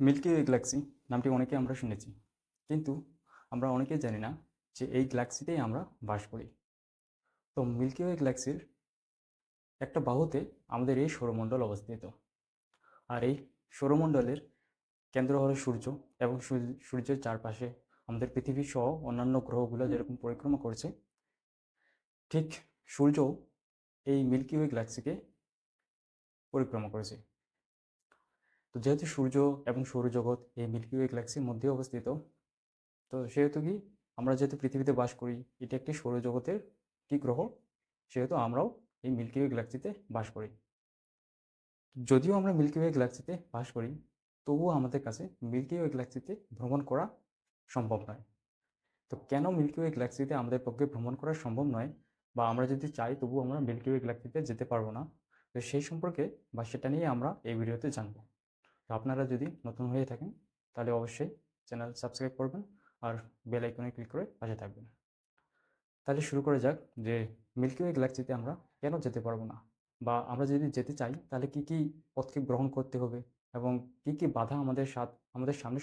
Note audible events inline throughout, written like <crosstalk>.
Milky Way Galaxy নামটি অনেকে আমরা শুনেছি। কিন্তু আমরা অনেকে জানি না যে এই গ্যালাক্সিতেই আমরা বাস করি। তো মিল্কি ওয়ে গ্যালাক্সির একটা বাহুতে আমাদের এই সৌরমণ্ডল অবস্থিত। আর এই সৌরমণ্ডলের কেন্দ্র হলো সূর্য এবং সূর্যের চারপাশে আমাদের পৃথিবী সহ অন্যান্য গ্রহগুলো যেরকম পরিক্রমা করছে ঠিক সূর্য এই মিল্কি ওয়ে গ্যালাক্সিকে পরিক্রমা করেছে। তো যেহেতু সূর্য এবং সৌরজগৎ এই মিল্কি ওয়ে গ্যালাক্সির মধ্যে অবস্থিত, তো সেহেতু কি আমরা যেহেতু পৃথিবীতে বাস করি, এটি একটি সৌরজগতের কি গ্রহ, সেহেতু আমরাও এই মিল্কি ওয়ে গ্যালাক্সিতে বাস করি। যদিও আমরা মিল্কি ওয়ে গ্যালাক্সিতে বাস করি, তবুও আমাদের কাছে মিল্কি ওয়ে গ্যালাক্সিতে ভ্রমণ করা সম্ভব নয়। তো কেন মিল্কি ওয়ে গ্যালাক্সিতে আমাদের পক্ষে ভ্রমণ করা সম্ভব নয় বা আমরা যদি চাই তবুও আমরা মিল্কি ওয়ে গ্যালাক্সিতে যেতে পারব না, তো সেই সম্পর্কে বা সেটা নিয়ে আমরা এই ভিডিওতে জানব। তো আপনারা যদি নতুন হয়ে থাকেন, তাহলে অবশ্যই চ্যানেল সাবস্ক্রাইব করবেন আর বেল আইকনে ক্লিক করে পাশে থাকবেন। তাহলে শুরু করা যাক যে মিল্কি ওয়ে গ্যালাক্সিতে আমরা কেন যেতে পারব না? বা আমরা যদি যেতে চাই, তাহলে কি কি পদক্ষেপ গ্রহণ করতে হবে? এবং কি কি বাধা আমাদের সাথ, আমাদের সামনে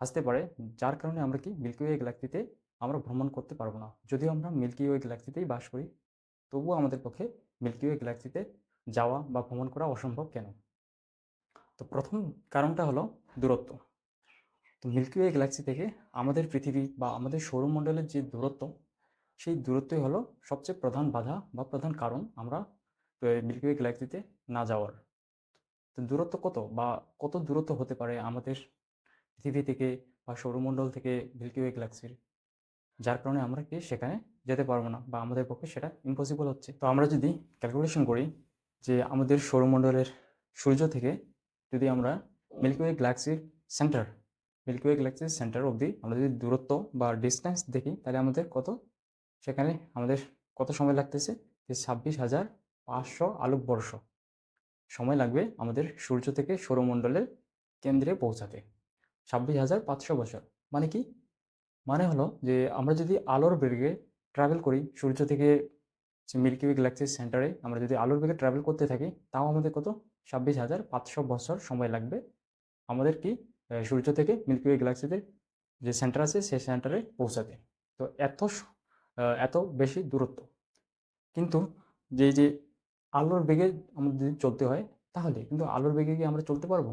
আসতে পারে, যার কারণে আমরা কি মিল্কি ওয়ে গ্যালাক্সিতে আমরা ভ্রমণ করতে পারব না? যদিও আমরা মিল্কি ওয়ে গ্যালাক্সিতেই বাস করি, তবুও আমাদের পক্ষে মিল্কি ওয়ে গ্যালাক্সিতে যাওয়া বা ভ্রমণ করা অসম্ভব কেন? তো প্রথম কারণটা হলো দূরত্ব। তো মিল্কি ওয়ে গ্যালাক্সি থেকে আমাদের পৃথিবী বা আমাদের সৌরমণ্ডলের যে দূরত্ব, সেই দূরত্বই হলো সবচেয়ে প্রধান বাধা বা প্রধান কারণ আমরা মিল্কি ওয়ে গ্যালাক্সিতে না যাওয়ার। তো দূরত্ব কত বা কত দূরত্ব হতে পারে আমাদের পৃথিবী থেকে বা সৌরমণ্ডল থেকে মিল্কি ওয়ে গ্যালাক্সির? যার কারণে আমরা কি সেখানে যেতে পারব না বা আমাদের পক্ষে সেটা ইম্পসিবল হচ্ছে। তো আমরা যদি ক্যালকুলেশন করি যে আমাদের সৌরমণ্ডলের সূর্য থেকে যদি আমরা মিল্কি ওয়ে গ্যালাক্সির সেন্টার মিল্কি ওয়ে গ্যালাক্সির সেন্টার অবধি আমরা যদি দূরত্ব বা ডিস্টেন্স দেখি, তাহলে আমাদের কত? সেখানে আমাদের কত সময় লাগতেছে? যে ছাব্বিশ হাজার পাঁচশো আলোকবর্ষ সময় লাগবে আমাদের সূর্য থেকে সৌরমণ্ডলের কেন্দ্রে পৌঁছাতে। ছাব্বিশ হাজার পাঁচশো বছর। মানে কি? মানে হলো যে আমরা যদি আলোর বেগে ট্রাভেল করি, সূর্য থেকে মিল্কি ওয়ে গ্যালাক্সির সেন্টারে আমরা যদি আলোর বেগে ট্রাভেল করতে থাকি, তাও আমাদের কত? ছাব্বিশ হাজার পাঁচশো বছর সময় লাগবে। আমাদের কি সূর্য থেকে মিল্কি ওয়ে গ্যালাক্সিতে যে সেন্টার আছে, সেই সেন্টারে পৌঁছাতে। তো এত এত বেশি দূরত্ব। কিন্তু যে যে আলোর বেগে আমাদের যদি চলতে হয়, তাহলে কিন্তু আলোর বেগে কি আমরা চলতে পারব?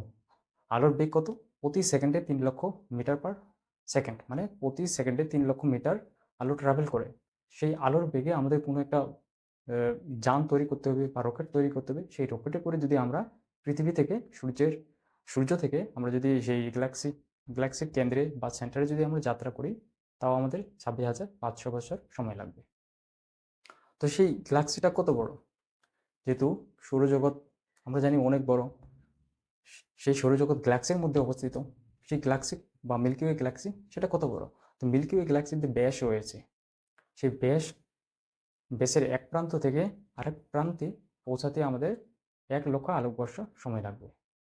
আলোর বেগ কত? প্রতি সেকেন্ডে তিন লক্ষ মিটার পার সেকেন্ড। মানে প্রতি সেকেন্ডে তিন লক্ষ মিটার আলো ট্রাভেল করে। সেই আলোর বেগে আমাদের কোনো একটা যান তৈরি করতে হবে বা রকেট তৈরি করতে হবে, সেই রকেটে করে যদি আমরা পৃথিবী থেকে সূর্যের, সূর্য থেকে আমরা যদি সেই গ্যালাক্সি, গ্যালাক্সির কেন্দ্রে বা সেন্টারে যদি আমরা যাত্রা করি, তাও আমাদের ছাব্বিশ হাজার পাঁচশো বছর সময় লাগবে। তো সেই গ্যালাক্সিটা কত বড়? যেহেতু সৌরজগৎ আমরা জানি অনেক বড়, সেই সৌরজগৎ গ্যালাক্সির মধ্যে অবস্থিত, সেই গ্যালাক্সি বা মিল্কি ওয়ে গ্যালাক্সি সেটা কত বড়? তো মিল্কি ওয়ে গ্যালাক্সির যে ব্যাস রয়েছে সেই ব্যাস ব্যাসের এক প্রান্ত থেকে আরেক প্রান্তে পৌঁছাতে আমাদের এক লক্ষ আলোকবর্ষ সময় লাগবে।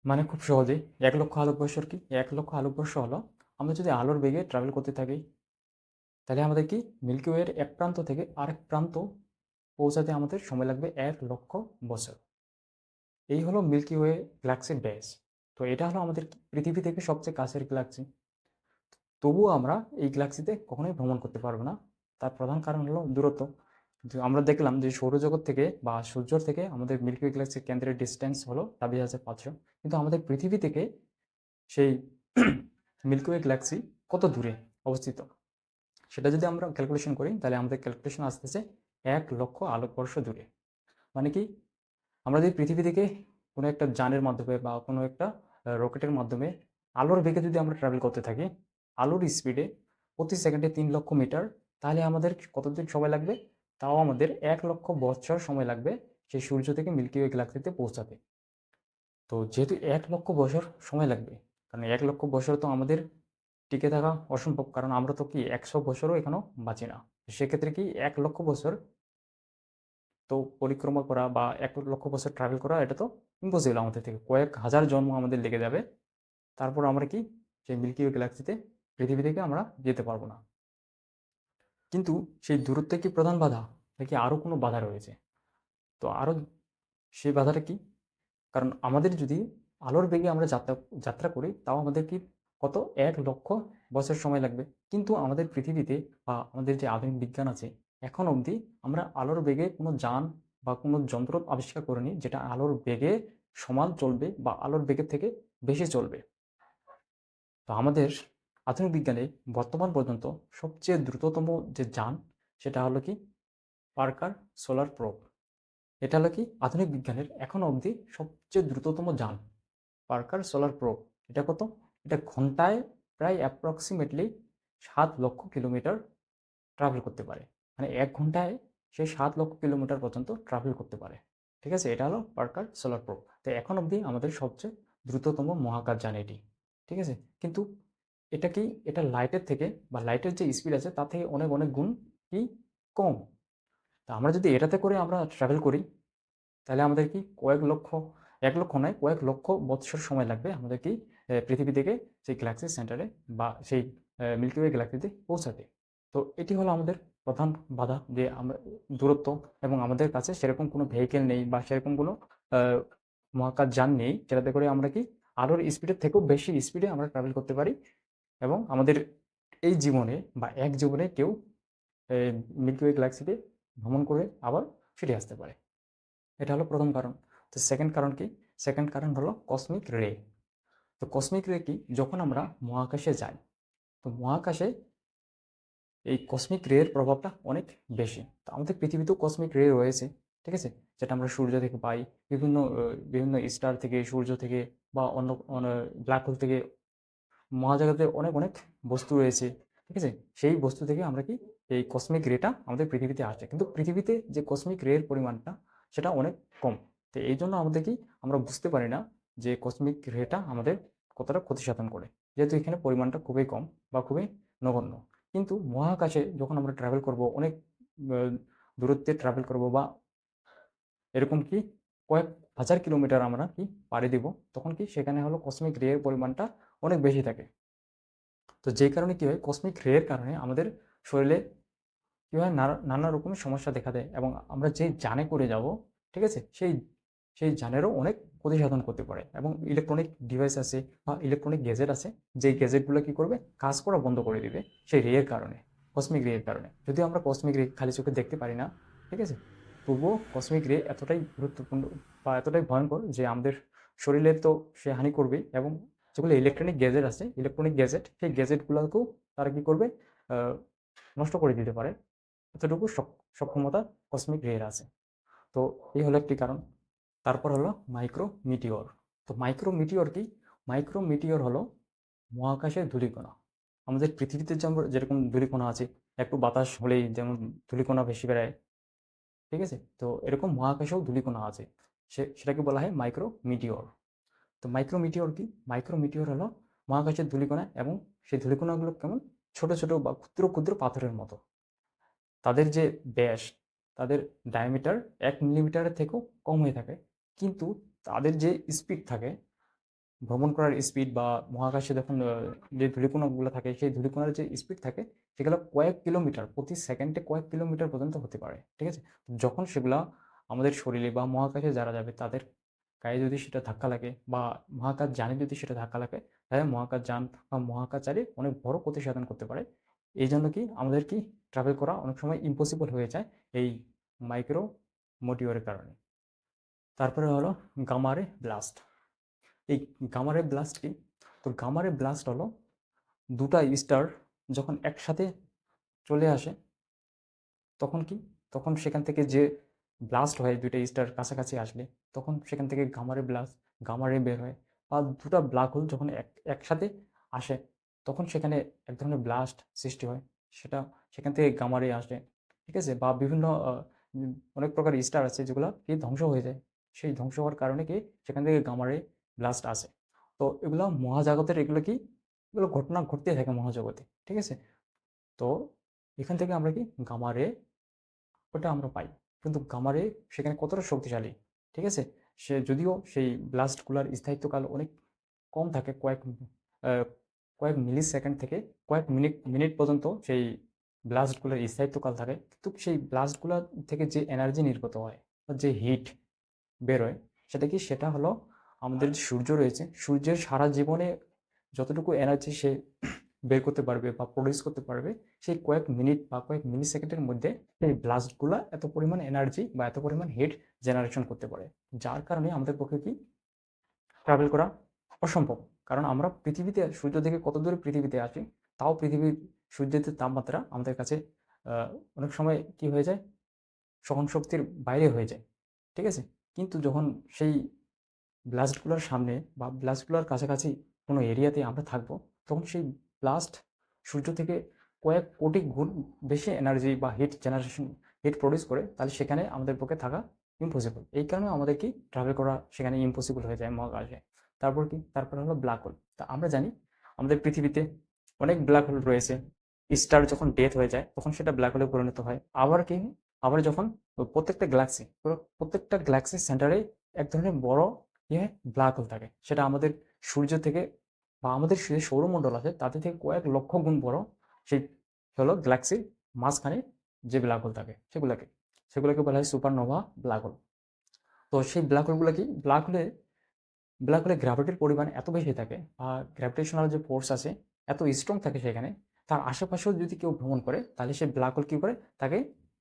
মানে খুব সহজেই এক লক্ষ আলোকবর্ষর কি? এক লক্ষ আলোকবর্ষ হলো আমরা যদি আলোর বেগে ট্রাভেল করতে থাকি, তাহলে আমাদের কি মিল্কি ওয়ের এক প্রান্ত থেকে আরেক প্রান্ত পৌঁছাতে আমাদের সময় লাগবে এক লক্ষ বছর। এই হলো মিল্কি ওয়ে গ্যালাক্সির ব্যাস তো এটা হলো আমাদের পৃথিবী থেকে সবচেয়ে কাছের গ্যালাক্সি তবুও আমরা এই গ্যালাক্সিতে কখনোই ভ্রমণ করতে পারব না। তার প্রধান কারণ হলো দূরত্ব। আমরা দেখলাম যে সৌরজগৎ থেকে বা সূর্যর থেকে আমাদের মিল্কি ওয়ে গ্যালাক্সির কেন্দ্রের ডিস্টেন্স হলো ছাব্বিশ হাজার পাঁচশো। কিন্তু আমাদের পৃথিবী থেকে সেই <clears throat> মিল্কি ওয়ে গ্যালাক্সি কত দূরে অবস্থিত? সেটা যদি আমরা ক্যালকুলেশন করি, তাহলে আমাদের ক্যালকুলেশন আসতেছে এক লক্ষ আলোকবর্ষ দূরে। মানে কি? আমরা যদি পৃথিবী থেকে কোনো একটা যানের মাধ্যমে বা কোনো একটা রকেটের মাধ্যমে আলোর বেগে যদি আমরা ট্রাভেল করতে থাকি, আলোর স্পিডে প্রতি সেকেন্ডে তিন লক্ষ মিটার, তাহলে আমাদের কতদিন সময় লাগবে? তাও আমাদের এক লক্ষ বছর সময় লাগবে সেই সূর্য থেকে মিল্কি ওয়ে গ্যালাক্সিতে পৌঁছাতে। তো যেহেতু এক লক্ষ বছর সময় লাগবে কারণ এক লক্ষ বছর তো আমাদের টিকে থাকা অসম্ভব, কারণ আমরা তো কি একশো বছরও এখনও বাঁচি না। সেক্ষেত্রে কি এক লক্ষ বছর তো পরিক্রমা করা বা এক লক্ষ বছর ট্রাভেল করা, এটা তো ইম্পসিবল আমাদের থেকে। কয়েক হাজার জন্ম আমাদের লেগে যাবে। তারপর আমরা কি সেই মিল্কি ওয়ে গ্যালাক্সিতে পৃথিবী থেকে আমরা যেতে পারব না। কিন্তু সেই দূরত্বে কি প্রধান বাধা? নাকি আরও কোনো বাধা রয়েছে? তো আরও সেই বাধাটা কি? কারণ আমাদের যদি আলোর বেগে আমরা যাত্রা যাত্রা করি, তাও আমাদের কি কত? এক লক্ষ বছর সময় লাগবে। কিন্তু আমাদের পৃথিবীতে বা আমাদের যে আধুনিক বিজ্ঞান আছে, এখন অবধি আমরা আলোর বেগে কোনো যান বা কোনো যন্ত্র আবিষ্কার করিনি, যেটা আলোর বেগে সমান চলবে বা আলোর বেগের থেকে বেশি চলবে। তো আমাদের আধুনিক বিজ্ঞানে বর্তমান পর্যন্ত সবচেয়ে দ্রুততম যে যান, সেটা হলো কি? Parker solar probe. এটা হলো কি? আধুনিক বিজ্ঞানের এখন অবধি সবচেয়ে দ্রুততম যান। পার্কার সোলার প্রোব, এটা কত? এটা ঘন্টায় প্রায় অ্যাপ্রক্সিমেটলি সাত লক্ষ কিলোমিটার ট্রাভেল করতে পারে। মানে এক ঘন্টায় সে সাত লক্ষ কিলোমিটার পর্যন্ত ট্রাভেল করতে পারে। ঠিক আছে? এটা হলো পার্কার সোলার প্রোব। তো এখন অবধি আমাদের সবচেয়ে দ্রুততম মহাকাশ যান এটি। ঠিক আছে? কিন্তু এটা কি, এটা লাইটের থেকে বা লাইটের যে স্পিড আছে, তার থেকে অনেক অনেক গুণ কি কম? তা আমরা যদি এটাতে করে আমরা ট্রাভেল করি, তাহলে আমাদের কি কয়েক লক্ষ, এক লক্ষ নয়, কয়েক লক্ষ বৎসর সময় লাগবে আমাদের কি পৃথিবী থেকে সেই গ্যালাক্সি সেন্টারে বা সেই মিল্কি ওয়ে গ্যালাক্সিতে পৌঁছাতে। তো এটি হলো আমাদের প্রধান বাধা যে আমরা, দূরত্ব এবং আমাদের কাছে সেরকম কোনো ভেহিকেল নেই বা সেরকম কোনো মহাকাশ যান নেই, যেটাতে করে আমরা কি আলোর স্পিডের থেকেও বেশি স্পিডে আমরা ট্রাভেল করতে পারি। এবং আমাদের এই জীবনে বা এক জীবনে কেউ মিল্কি ওয়ে গ্যালাক্সিতে ভ্রমণ করে আবার ফিরে আসতে পারে। এটা হলো প্রথম কারণ। তো সেকেন্ড কারণ কি? সেকেন্ড কারণ হলো কসমিক রে তো কসমিক রে কি? যখন আমরা মহাকাশে যাই, তো মহাকাশে এই কসমিক রে এর প্রভাবটা অনেক বেশি। তো আমাদের পৃথিবীতেও কসমিক রে রয়েছে, ঠিক আছে? যেটা আমরা সূর্য থেকে পাই, বিভিন্ন বিভিন্ন স্টার থেকে, সূর্য থেকে বা অন্য ব্ল্যাক হোল থেকে মহাজাগতে অনেক অনেক বস্তু রয়েছে, ঠিক আছে? সেই বস্তু থেকে আমরা কি এই কসমিক রেটা আমাদের পৃথিবীতে আসে কিন্তু পৃথিবীতে যে কসমিক রের পরিমাণটা, সেটা অনেক কম। তো এই জন্য আমাদের কি আমরা বুঝতে পারি না যে কসমিক রেটা আমাদের কতটা ক্ষতি সাধন করে। যেহেতু এখানে পরিমাণটা খুবই কম বা খুবই নগণ্য। কিন্তু মহাকাশে যখন আমরা ট্রাভেল করব, অনেক দূরত্বে ট্রাভেল করব বা এরকম কি কয়েক হাজার কিলোমিটার আমরা কি পাড়ি দিব, তখন কি সেখানে হলো কসমিক রে এর পরিমাণটা অনেক বেশি থাকে। তো যেই কারণে কি হয় কসমিক রে এর কারণে আমাদের শরীরে কি হয়, নানা রকমের সমস্যা দেখা দেয় এবং আমরা যে জানে করে যাব, ঠিক আছে, সেই সেই জানেরও অনেক ক্ষতি সাধন করতে পারে এবং ইলেকট্রনিক ডিভাইস আছে বা ইলেকট্রনিক গ্যাজেট আছে যেই গ্যাজেটগুলো কি করবে, কাজ করা বন্ধ করে দিবে সেই রে এর কারণে কসমিক রে এর কারণে। যদিও আমরা কসমিক রে খালি চোখে দেখতে পারি না, ঠিক আছে তবুও কসমিক রে এতটাই গুরুত্বপূর্ণ বা এতটাই ভয়ঙ্কর যে আমাদের শরীরে তো সে হানি করবে এবং যেগুলো ইলেকট্রনিক গ্যাজেট আছে ইলেকট্রনিক গ্যাজেট সেই গ্যাজেটগুলোকেও তারা কি করবে? নষ্ট করে দিতে পারে। এতটুকু সক্ষমতা কসমিক রের আছে। তো এই হলো একটি কারণ। তারপর হলো মাইক্রো মিটিওর তো মাইক্রো মিটিওর কি? মাইক্রো মিটিওর হলো মহাকাশের ধূলিকণা। আমাদের পৃথিবীতে যেমন, যেরকম ধূলিকণা আছে, একটু বাতাস হলেই যেমন ধূলিকণা ভেসে বেড়ায় ঠিক আছে? তো এরকম মহাকাশেও ধূলিকণা আছে। সে, সেটাকে বলা হয় মাইক্রো মিটিওর তো মাইক্রো মিটিওর কি? মাইক্রো মিটিওর হলো মহাকাশের ধূলিকণা এবং সেই ধূলিকণাগুলো কেমন? ছোট ছোট বা ক্ষুদ্র ক্ষুদ্র পাথরের মতো। তাদের যে ব্যাস, তাদের ডায়ামিটার এক মিলিমিটারের থেকেও কম হয়ে থাকে। কিন্তু তাদের যে স্পিড থাকে ভ্রমণ করার স্পিড বা মহাকাশে যখন যে ধূলিকণাগুলো থাকে, সেই ধূলিকণার যে স্পিড থাকে, সেগুলো কয়েক কিলোমিটার, প্রতি সেকেন্ডে কয়েক কিলোমিটার পর্যন্ত হতে পারে, ঠিক আছে? যখন সেগুলা আমাদের শরীরে বা মহাকাশে যারা যাবে, তাদের গায়ে যদি সেটা ধাক্কা লাগে বা মহাকাশ যানে যদি সেটা ধাক্কা লাগে, তাহলে মহাকাশ যান বা মহাকাশচারী অনেক বড় ক্ষতি সাধন করতে পারে। এই জন্য কি আমাদের কি ট্রাভেল করা অনেক সময় ইম্পসিবল হয়ে যায় এই মাইক্রো মোটিওরের কারণে। তারপরে হলো গামারে ব্লাস্ট এই গামারে ব্লাস্ট কি? তো গামারে ব্লাস্ট হলো দুটা স্টার যখন একসাথে চলে আসে, তখন কি? তখন সেখান থেকে যে ব্লাস্ট হয়, দুইটা স্টার কাছাকাছি আসলে তখন সেখান থেকে গামারে ব্লাস্ট গামারে বের হয়। বা দুটা ব্ল্যাক হোল যখন এক, একসাথে আসে, তখন সেখানে এক ধরনের ব্লাস্ট সৃষ্টি হয়। সেটা সেখান থেকে গামারে আসে, ঠিক আছে? বা বিভিন্ন অনেক প্রকার স্টার আছে যেগুলো কি ধ্বংস হয়ে যায়। সেই ধ্বংস হওয়ার কারণে কি সেখান থেকে গামারে ব্লাস্ট আসে। তো এগুলো মহাজাগতের এগুলো কি? এগুলো ঘটনা ঘটতে থাকে মহাজগতে, ঠিক আছে? তো এখান থেকে আমরা কি? গামারে ওটা আমরা পাই। কিন্তু গামারে সেখানে কতটা শক্তিশালী, ঠিক আছে? সে যদিও সেই ব্লাস্টগুলোর স্থায়িত্বকাল অনেক কম থাকে, কয়েক কয়েক মিলি সেকেন্ড থেকে কয়েক মিনিট মিনিট পর্যন্ত সেই ব্লাস্টগুলোর স্থায়িত্বকাল থাকে। কিন্তু সেই ব্লাস্টগুলো থেকে যে এনার্জি নির্গত হয় যে হিট বেরোয়, সেটা কি? সেটা হলো আমাদের যে সূর্য রয়েছে, সূর্যের সারা জীবনে যতটুকু এনার্জি সে বের করতে পারবে বা প্রডিউস করতে পারবে, সেই কয়েক মিনিট বা কয়েক মিলি সেকেন্ডের মধ্যে সেই ব্লাস্টগুলো এত পরিমাণ এনার্জি বা এত পরিমাণ হিট জেনারেশন করতে পারে। যার কারণে আমাদের পক্ষে কি ট্রাভেল করা অসম্ভব। কারণ আমরা পৃথিবীতে, সূর্য থেকে কত দূরে পৃথিবীতে আসি তাও পৃথিবীর সূর্যের তাপমাত্রা আমাদের কাছে অনেক সময় কি হয়ে যায়? সহন শক্তির বাইরে হয়ে যায়। ঠিক আছে? কিন্তু যখন সেই ব্লাস্টগুলোর সামনে বা ব্লাস্টগুলোর কাছাকাছি কোনো এরিয়াতে আমরা থাকব, তখন সেই ব্লাস্ট সূর্য থেকে কয়েক কোটি গুণ বেশি এনার্জি বা হিট জেনারেশন হিট প্রডিউস করে তাহলে সেখানে আমাদের পক্ষে থাকা ইম্পসিবল এই কারণে আমাদের কি ট্রাভেল করা সেখানে ইম্পসিবল হয়ে যায় মহাকাশে। তারপর কি? তারপর হলো ব্ল্যাক হোল তা আমরা জানি আমাদের পৃথিবীতে অনেক ব্ল্যাক হোল রয়েছে। স্টার যখন ডেথ হয়ে যায়, তখন সেটা ব্ল্যাক হোলে পরিণত হয়। আবার কি? আবার যখন প্রত্যেকটা গ্যালাক্সি প্রত্যেকটা গ্যালাক্সির সেন্টারে এক ধরনের বড় ইয়ে ব্ল্যাক হোল থাকে। সেটা আমাদের সূর্য থেকে বা আমাদের যে সৌরমণ্ডল আছে তাদের থেকে কয়েক লক্ষ গুণ বড় সেই হলো গ্যালাক্সির মাঝখানে যে ব্ল্যাক হোল থাকে সেগুলোকে। সেগুলোকে বলা হয় সুপারনোভা ব্ল্যাক হোল। তো সেই ব্ল্যাক হোলগুলো কি? ব্ল্যাক হোলে ব্ল্যাক হোলে গ্র্যাভিটির পরিমাণ এত বেশি থাকে বা গ্র্যাভিটেশনাল যে ফোর্স আছে এত স্ট্রং থাকে সেখানে, তার আশেপাশেও যদি কেউ ভ্রমণ করে, তাহলে সে ব্ল্যাক হোল কী করে? তাকে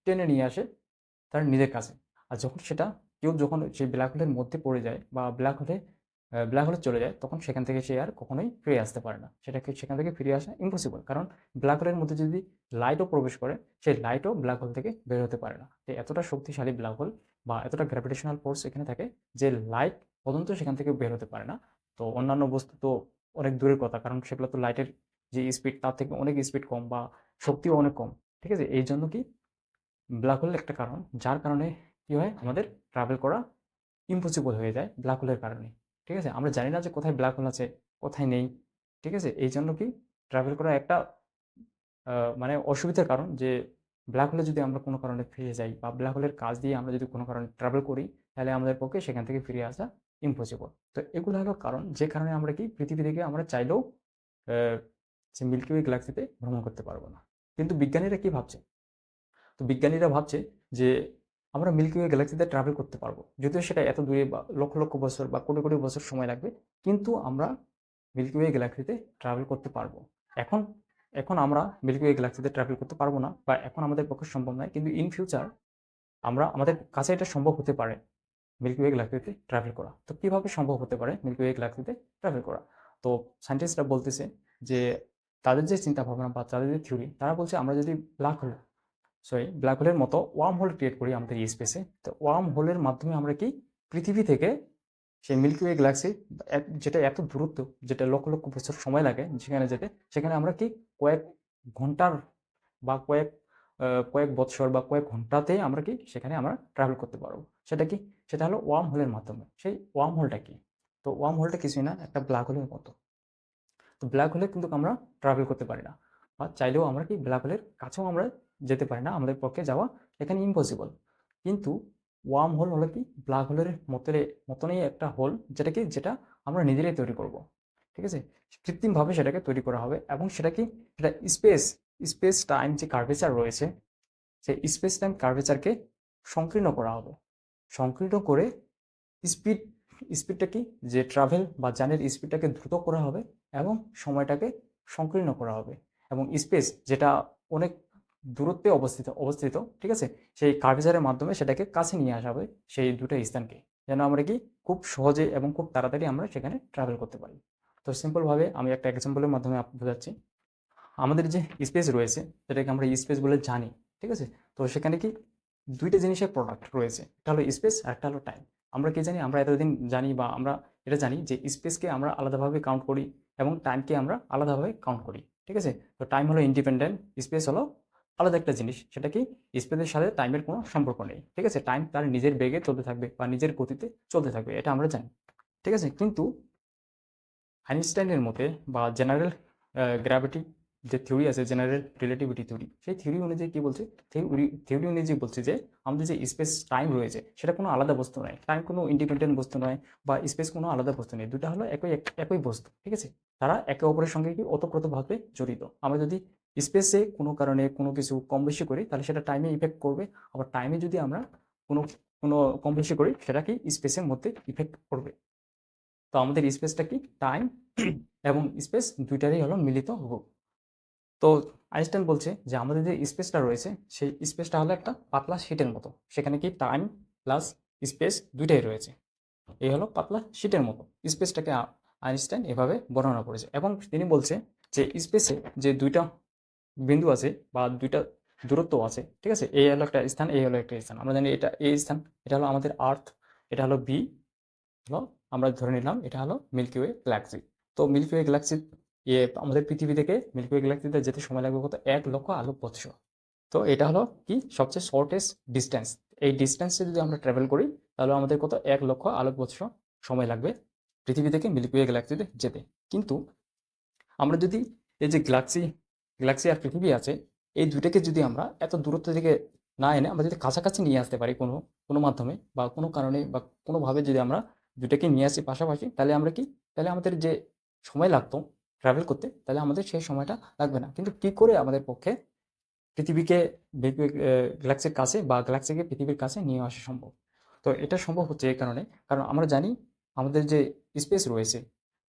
টেনে নিয়ে আসে তার নিজের কাছে। আর যখন সেটা কেউ যখন সেই ব্ল্যাক হোলের মধ্যে পড়ে যায় বা ব্ল্যাক হোলে ব্ল্যাক হোলে চলে যায়, তখন সেখান থেকে সে আর কখনোই ফিরে আসতে পারে না। সেটাকে, সেখান থেকে ফিরে আসা ইম্পসিবল কারণ ব্ল্যাক হোলের মধ্যে যদি লাইটও প্রবেশ করে, সেই লাইটও ব্ল্যাক হোল থেকে বের হতে পারে না। তো এতটা শক্তিশালী ব্ল্যাক হোল বা এতটা গ্র্যাভিটেশনাল ফোর্স এখানে থাকে যে লাইট পর্যন্ত সেখান থেকে বের হতে পারে না। তো অন্যান্য বস্তু তো অনেক দূরের কথা কারণ সেগুলো তো লাইটের যে স্পিড তার থেকে অনেক স্পিড কম বা শক্তিও অনেক কম। ঠিক আছে? এই জন্য কি ব্ল্যাক হোল একটা কারণ, যার কারণে কি হয়? আমাদের ট্রাভেল করা ইম্পসিবল হয়ে যায় ব্ল্যাক হোলের কারণে। ঠিক আছে? আমরা জানি না যে কোথায় ব্ল্যাক হোল আছে, কোথায় নেই। ঠিক আছে? এই জন্য কি ট্রাভেল করা একটা মানে অসুবিধার কারণ যে ব্ল্যাক হোলে যদি আমরা কোনো কারণে ফিরে যাই বা ব্ল্যাক হোলের কাজ দিয়ে আমরা যদি কোনো কারণে ট্রাভেল করি, তাহলে আমাদের পক্ষে সেখান থেকে ফিরে আসা ইম্পসিবল তো এগুলো হলো কারণ যে কারণে আমরা কি পৃথিবী থেকে আমরা চাইলেও যে মিল্কি ওয়ে গ্যালাক্সিতে ভ্রমণ করতে পারব না। কিন্তু বিজ্ঞানীরা কি ভাবছে? তো বিজ্ঞানীরা ভাবছে যে আমরা মিল্কি ওয়ে গ্যালাক্সিতে ট্রাভেল করতে পারব। যদিও সেটা এত দূরে বা লক্ষ লক্ষ বছর বা কোটি কোটি বছর সময় লাগবে, কিন্তু আমরা মিল্কি ওয়ে গ্যালাক্সিতে ট্রাভেল করতে পারব। এখন এখন আমরা মিল্কি ওয়ে গ্যালাক্সিতে ট্রাভেল করতে পারব না বা এখন আমাদের পক্ষে সম্ভব নয়, কিন্তু ইন ফিউচার আমরা, আমাদের কাছে এটা সম্ভব হতে পারে মিল্কি ওয়ে গ্যালাক্সিতে ট্রাভেল করা। তো কীভাবে সম্ভব হতে পারে মিল্কি ওয়ে গ্যালাক্সিতে ট্রাভেল করা? তো সায়েন্টিস্টরা বলতেছে যে, তাদের যে চিন্তা ভাবনা বা তাদের যে থিওরি তারা বলছে আমরা যদি ব্ল্যাক হোল সরি ব্ল্যাক হোলের মতো ওয়ার্ম হোল ক্রিয়েট করি আমাদের স্পেসে তো ওয়ার্ম হোলের মাধ্যমে আমরা কি পৃথিবী থেকে সেই মিল্কি ওয়ে গ্যালাক্সি যেটা এত দূরত্ব, যেটা লক্ষ লক্ষ বছর সময় লাগে সেখানে যেতে, সেখানে আমরা কি কয়েক ঘণ্টার বা কয়েক কয়েক বছর বা কয়েক ঘন্টাতে আমরা কি সেখানে আমরা ট্রাভেল করতে পারব। সেটা কি? সেটা হলো ওয়ার্ম হোলের মাধ্যমে। সেই ওয়ার্ম হোলটা কি? তো ওয়ার্ম হোলটা কিছুই না, একটা ব্ল্যাক হোলের মতো। তো ব্ল্যাক হোলে কিন্তু আমরা ট্রাভেল করতে পারি না। বা চাইলেও আমরা কি ব্ল্যাক হোলের কাছেও আমরা যেতে পারে না, আমাদের পক্ষে যাওয়া এখানে ইম্পসিবল কিন্তু ওয়ার্ম হোল হলো কি? ব্ল্যাক হোলের মতরে মতনই একটা হোল যেটা কি যেটা আমরা নিজেরাই তৈরি করব। ঠিক আছে? কৃত্রিমভাবে সেটাকে তৈরি করা হবে এবং সেটা কি সেটা স্পেস স্পেস টাইম যে কার্ভেচার রয়েছে, সেই স্পেস টাইম কার্ভেচারকে সংকীর্ণ করা হবে। সংকীর্ণ করে স্পিড স্পিডটা কি যে ট্রাভেল বা যানের স্পিডটাকে দ্রুত করা হবে এবং সময়টাকে সংকীর্ণ করা হবে এবং স্পেস যেটা অনেক দূরত্বে অবস্থিত অবস্থিত, ঠিক আছে? সেই কার্ভেচারের মাধ্যমে সেটাকে কাছে নিয়ে আসা হবে সেই দুটো স্থানকে। যেন আমরা কি খুব সহজে এবং খুব তাড়াতাড়ি আমরা সেখানে ট্রাভেল করতে পারি। তো সিম্পলভাবে আমি একটা এক্সাম্পলের মাধ্যমে বোঝাচ্ছি। আমাদের যে স্পেস রয়েছে, যেটাকে আমরা স্পেস বলে জানি, ঠিক আছে? তো সেখানে কি দুইটা জিনিসের প্রোডাক্ট রয়েছে। একটা হলো স্পেস আর একটা হলো টাইম আমরা কি জানি? আমরা এতদিন জানি বা আমরা এটা জানি যে স্পেসকে আমরা আলাদাভাবে কাউন্ট করি এবং টাইমকে আমরা আলাদাভাবে কাউন্ট করি, ঠিক আছে? তো টাইম হলো ইন্ডিপেন্ডেন্ট স্পেস হলো আলাদা একটা জিনিস, সেটা কি স্পেসের সাথে টাইমের কোনো সম্পর্ক নেই, ঠিক আছে? টাইম তার নিজের বেগে চলতে থাকবে বা নিজের গতিতে চলতে থাকবে, এটা আমরা জানি, ঠিক আছে? কিন্তু আইনস্টাইনের মতে বা জেনারেল গ্র্যাভিটি যে থিওরি আছে জেনারেল রিলেটিভিটি থিওরি সেই থিওরি অনুযায়ী কি বলছে? থিওরি থিওরি অনুযায়ী বলছে যে আমাদের যে স্পেস টাইম রয়েছে, সেটা কোনো আলাদা বস্তু নয় টাইম কোনো ইন্ডিপেন্ডেন্ট বস্তু নয় বা স্পেস কোনো আলাদা বস্তু নেই দুটা হলো একই এক- একই বস্তু, ঠিক আছে? তারা একে অপরের সঙ্গে কি ওতপ্রোতভাবে জড়িত। আমরা যদি স্পেসে কোনো কারণে কোনো কিছু কম বেশি করি, তাহলে সেটা টাইমে ইফেক্ট করবে। আবার টাইমে যদি আমরা কোনো কোনো কম বেশি করি, সেটা কি স্পেসের মধ্যে ইফেক্ট করবে? তো আমাদের স্পেসটা কি? টাইম <clears throat> এবং স্পেস দুইটারই হলো মিলিত রূপ তো আইনস্টাইন বলছে যে আমাদের যে স্পেসটা রয়েছে, সেই স্পেসটা হলো একটা পাতলা শিটের মতো। সেখানে কি টাইম প্লাস স্পেস দুইটাই রয়েছে। এই হলো পাতলা শিটের মতো। স্পেসটাকে আইনস্টাইন এভাবে বর্ণনা করেছে। এবং তিনি বলছে যে স্পেসে যে দুইটা বিন্দু আছে বা দুইটা দূরত্ব আছে, ঠিক আছে? এই হলো একটা স্থান এই হলো একটা স্থান। আমরা জানি এটা এই স্থান, এটা হলো আমাদের আর্থ এটা হলো বি হলো আমরা ধরে নিলাম এটা হলো মিল্কি ওয়ে গ্যালাক্সি তো মিল্কি ওয়ে গ্যালাক্সি ইয়ে আমাদের পৃথিবী থেকে মিল্কি ওয়ে গ্যালাক্সিতে যেতে সময় লাগবে কত? এক লক্ষ আলোক বৎসর তো এটা হলো কি? সবচেয়ে শর্টেস্ট ডিস্টেন্স এই ডিস্টেন্সে যদি আমরা ট্রাভেল করি, তাহলে আমাদের কত? এক লক্ষ আলোক বৎসর সময় লাগবে পৃথিবী থেকে মিল্কি ওয়ে গ্যালাক্সিতে যেতে। কিন্তু আমরা যদি এই যে গ্যালাক্সি গ্যালাক্সি আর পৃথিবী আছে, এই দুটাকে যদি আমরা এত দূরত্ব থেকে না এনে আমরা যদি কাছাকাছি নিয়ে আসতে পারি কোনো কোনো মাধ্যমে বা কোনো কারণে বা কোনোভাবে যদি আমরা দুটাকে নিয়ে আসি পাশাপাশি, তাহলে আমরা কি? তাহলে আমাদের যে সময় লাগতো ট্রাভেল করতে, তাহলে আমাদের সেই সময়টা লাগবে না। কিন্তু কি করে আমাদের পক্ষে পৃথিবীকে গ্যালাক্সির কাছে বা গ্যালাক্সিকে পৃথিবীর কাছে নিয়ে আসা সম্ভব? তো এটা সম্ভব হচ্ছে এই কারণে, কারণ আমরা জানি আমাদের যে স্পেস রয়েছে,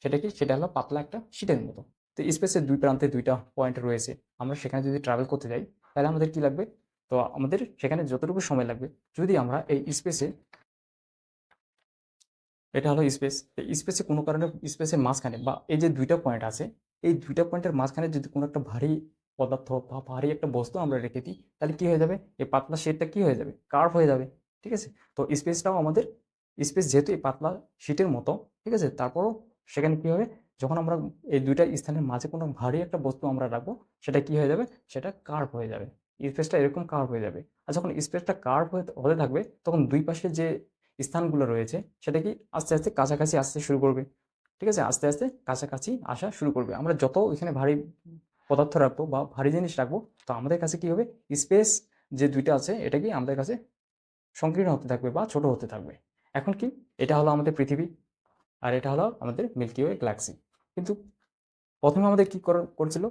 সেটা কি? সেটা হলো পাতলা একটা শীটের মতো। তো স্পেসের দুই প্রান্তে দুইটা পয়েন্ট রয়েছে। আমরা সেখানে যদি ট্রাভেল করতে যাই, তাহলে আমাদের কি লাগবে? তো আমাদের সেখানে যতটুকু সময় লাগবে, যদি আমরা এই স্পেসে এটা হলো স্পেস স্পেসে কোনো কারণে স্পেসের মাঝখানে বা এই যে দুইটা পয়েন্ট আছে, এই দুইটা পয়েন্টের মাঝখানে যদি কোনো একটা ভারী পদার্থ বা ভারী একটা বস্তু আমরা রেখে দিই, তাহলে কি হয়ে যাবে? এই পাতলা শেডটা কি হয়ে যাবে? কার্ভ হয়ে যাবে, ঠিক আছে? তো স্পেসটাও আমাদের, স্পেস যেহেতু এই পাতলা শিটের মতো, ঠিক আছে? তারপরও সেখানে কি হবে? যখন আমরা এই দুইটা স্থানের মাঝে কোনো ভারী একটা বস্তু আমরা রাখব, সেটা কি হয়ে যাবে? সেটা কার্ভ হয়ে যাবে। স্পেসটা এরকম কার্ভ হয়ে যাবে। আর যখন স্পেসটা কার্ভ হতে থাকবে, তখন দুই পাশে যে স্থানগুলো রয়েছে, সেটা কি আস্তে আস্তে কাছাকাছি আসতে শুরু করবে। ঠিক আছে? আস্তে আস্তে কাছাকাছি আসা শুরু করবে। আমরা যত এখানে ভারী পদার্থ রাখব বা ভারী জিনিস রাখব, তো আমাদের কাছে কি হবে? স্পেস যে দুইটা আছে, এটা কি আমাদের কাছে সংকীর্ণ হতে থাকবে বা ছোট হতে থাকবে। এখন কি? এটা হলো আমাদের পৃথিবী। আর এটা হলো আমাদের মিল্কি ওয়ে গ্যালাক্সি কিন্তু প্রথমে আমাদের কি করা- করেছিল?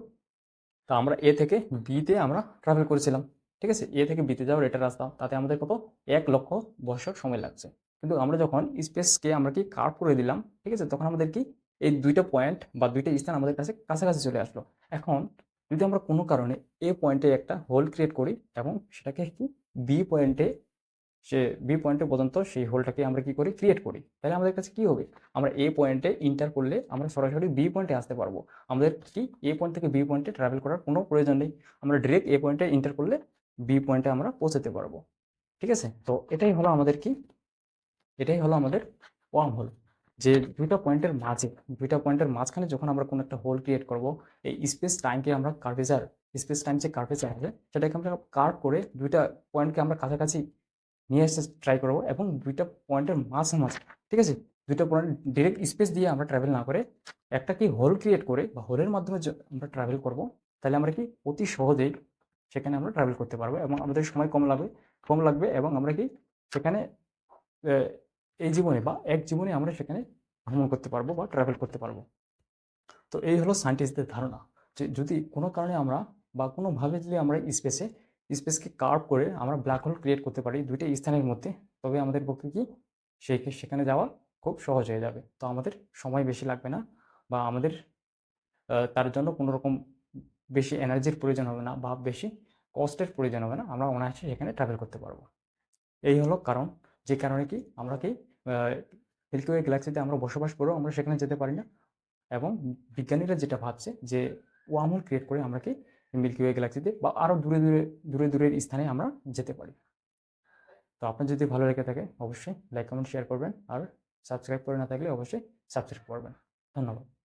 তা আমরা এ থেকে বিতে আমরা ট্রাভেল করেছিলাম ঠিক আছে? এ থেকে বিতে যাওয়ার এটা রাস্তা তাতে আমাদের কত? এক লক্ষ বছর সময় লাগছে। কিন্তু আমরা যখন স্পেসকে আমরা কি কার্ভ করে দিলাম ঠিক আছে? তখন আমাদের কি এই দুইটা পয়েন্ট বা দুইটা স্থান আমাদের কাছে কাছাকাছি চলে আসলো। এখন যদি আমরা কোনো কারণে এ পয়েন্টে একটা হোল ক্রিয়েট করি এবং সেটাকে কি বি পয়েন্টে সে বি পয়েন্টে পর্যন্ত সেই হোলটাকে আমরা কি করি? ক্রিয়েট করি। তাহলে আমাদের কাছে কি হবে? আমরা এ পয়েন্টে ইন্টার করলে আমরা সরাসরি বি পয়েন্টে আসতে পারব। আমাদের কি এ পয়েন্ট থেকে বি পয়েন্টে ট্রাভেল করার কোনো প্রয়োজন নেই। আমরা ডিরেক্ট এ পয়েন্টে ইন্টার করলে বি পয়েন্টে আমরা পৌঁছাতে পারব। ঠিক আছে? তো এটাই হলো আমাদের কি? এটাই হলো আমাদের ওয়ার্ম হোল যে দুইটা পয়েন্টের মাঝে, দুইটা পয়েন্টের মাঝখানে যখন আমরা কোনো একটা হোল ক্রিয়েট করব, এই স্পেস টাইমকে আমরা কার্ভেচার স্পেস টাইম যে কার্ভেচার আছে, সেটাকে আমরা কার্ভ করে দুইটা পয়েন্টকে আমরা কাছাকাছি নিয়ে আসতে ট্রাই করব এবং দুইটা পয়েন্টের মাঝামাঝি ঠিক আছে? দুইটা পয়েন্ট ডিরেক্ট স্পেস দিয়ে আমরা ট্রাভেল না করে একটা কি হোল ক্রিয়েট করে বা হোলের মাধ্যমে আমরা ট্রাভেল করব, তাহলে আমরা কি অতি সহজেই সেখানে আমরা ট্রাভেল করতে পারব এবং আমাদের সময় কম লাগবে কম লাগবে এবং আমরা কি সেখানে এই জীবনে বা এক জীবনে আমরা সেখানে ভ্রমণ করতে পারব বা ট্রাভেল করতে পারব। তো এই হলো সায়েন্টিস্টদের ধারণা যে যদি কোনো কারণে আমরা বা কোনোভাবে যদি আমরা স্পেসে স্পেসকে কার্ভ করে আমরা ব্ল্যাক হোল ক্রিয়েট করতে পারি দুইটা স্থানের মধ্যে, তবে আমাদের পক্ষে কি সেই সেখানে যাওয়া খুব সহজ হয়ে যাবে। তো আমাদের সময় বেশি লাগবে না বা আমাদের তার জন্য কোনো রকম বেশি এনার্জির প্রয়োজন হবে না বা বেশি কস্টের প্রয়োজন হবে না, আমরা অনায়াসে সেখানে ট্রাভেল করতে পারব। এই হলো কারণ, যে কারণে কি আমরা কি মিল্কি ওয়ে গ্যালাক্সিতে আমরা বসবাস করেও আমরা সেখানে যেতে পারি না এবং বিজ্ঞানীরা যেটা ভাবছে যে ওয়ার্মহোল ক্রিয়েট করে আমরা কি মিল্কি ওয়ে গ্যালাক্সিতে বা আরও দূরে দূরে দূরে দূরের স্থানে আমরা যেতে পারি। তো আপনার যদি ভালো লেগে থাকে, অবশ্যই লাইক কমেন্ট শেয়ার করবেন। আর সাবস্ক্রাইব করে না থাকলে অবশ্যই সাবস্ক্রাইব করবেন। ধন্যবাদ।